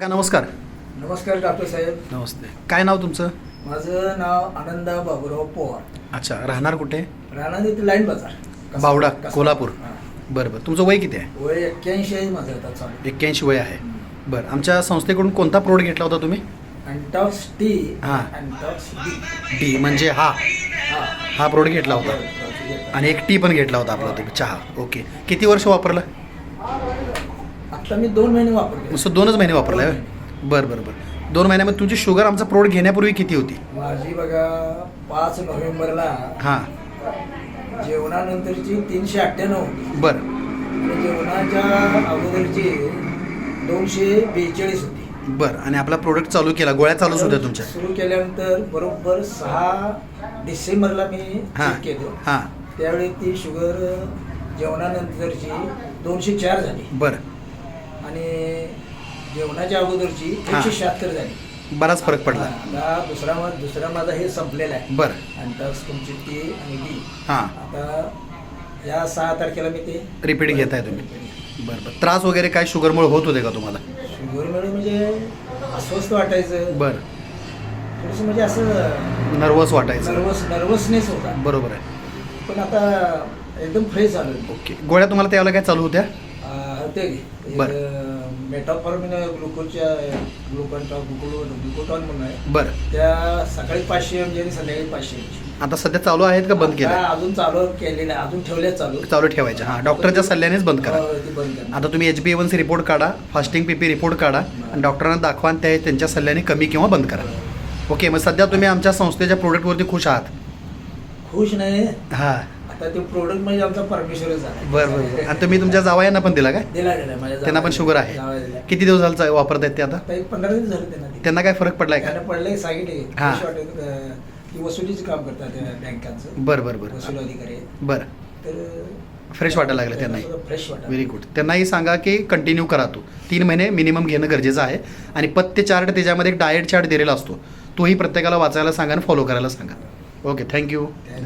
का नमस्कार. नमस्कार डॉक्टर साहेब. नमस्ते. काय नाव तुमचं? माझं नाव आनंदा बाबुराव पवार. अच्छा राहणार कुठे? राणा इथे लाईन बाजार. बावडा. कोल्हापूर. हां. बरं बरं. तुमचं वय किती आहे? वय एक्क्याऐंशी आहे माझं आता चालू. एक्क्याऐंशी वय आहे. बरं आमच्या संस्थेकडून कोणता प्रोडक्ट घेतला होता तुम्ही? अँटॉक्स टी हां. अँटॉक्स डी डी म्हणजे हा. हा. हा प्रोडक्ट घेतला होता. आणि एक टी पण घेतला होता आपला तुम्ही चहा. ओके किती वर्ष वापरलं? आता मी दोन महिने वापरले. नुसतं दोनच महिने वापरलं आहे बरं बरं बरं. दोन महिन्यामध्ये तुमची शुगर आमचा प्रोडक्ट घेण्यापूर्वी किती होती? माझी बघा पाच नोव्हेंबरला हां. जेवणानंतरची तीनशे अठ्ठ्याण्णव होती. बरं. आणि जेवणाच्या अगोदरची दोनशे बेचाळीस होती. बरं आणि आपला प्रोडक्ट चालू केला गोळ्या चालूच होत्या तुमच्या? सुरू केल्यानंतर बरोबर सहा डिसेंबरला मी हां चेक केलं. हां. त्यावेळी ती शुगर जेवणानंतरची दोनशे चार झाली. बरं. आणि जेवणाच्या अगोदरची. एकशे शहात्तर झाली. बराच फरक पडला. आता दुसरा मा- दुसरा माझा हे संपलेला आहे. बरं. आणि टक्स तुमची टी आणि डी हां. आता या सहा तारखेला मी ते रिपीट घेताय तुम्ही. बरं बरं. त्रास वगैरे काय शुगरमुळे होत होते का तुम्हाला? शुगर मिळून म्हणजे अस्वस्थ वाटायचं. बरं. थोडंसं म्हणजे असं नर्वस वाटायचं. नर्वस नर्वसनेस होता. बरोबर आहे. पण आता एकदम फ्रेश झालं ओके. गोळ्या तुम्हाला त्यावेळेला काय चालू होत्या? बरं. मेटाफॉर्मिन ग्लुकोजच्या ग्लुकोटॉन ग्लुकोटॉन म्हणून आहे. बरं. त्या सकाळी पाचशे एम जी आणि संध्याकाळी पाचशे एम आता सध्या चालू आहेत का बंद केलं अजून चालू केलेलं आहे. अजून ठेवल्या चालू. चालू ठेवायच्या. हां डॉक्टरच्या सल्ल्यानेच बंद करा. हो, ती बंद करा. आता तुम्ही H B A one C report काढा फास्टिंग पी पी रिपोर्ट काढा आणि डॉक्टरांना दाखवा आणि त्या त्यांच्या सल्ल्याने कमी किंवा बंद करा. ओके मग सध्या तुम्ही आमच्या संस्थेच्या प्रोडक्टवरती खुश आहात? खुश नाही. हां. आता ते प्रोडक्ट म्हणजे आमचा परमेश्वरच बरं बरं बरं. आणि तुम्ही तुमच्या जावयांना पण दिला काय? दिला दिला माझ्या त्यांना पण शुगर आहे. दिला. किती दिवस झालं वापरतायत ते आता? आता एक पंधरा दिवस झाले त्यांना. त्यांना काय फरक पडलाय का? त्यांना पडले सांगितले हां. वसुलीचं काम करतात त्या बँकांचं. बरं बरं बरं. वसुल अधिकारी आहेत. बरं. तर फ्रेश वाटायला लागलं त्यांनाही. फ्रेश वाटायला व्हेरी गुड त्यांनाही सांगा की कंटिन्यू करा तो. तीन महिने मिनिमम घेणं गरजेचं आहे. आणि पत्ते चार्ट त्याच्यामध्ये एक डाएट चार्ट दिलेला असतो. तोही प्रत्येकाला वाचायला सांगा आणि फॉलो करायला सांगा. Okay thank you Thank you.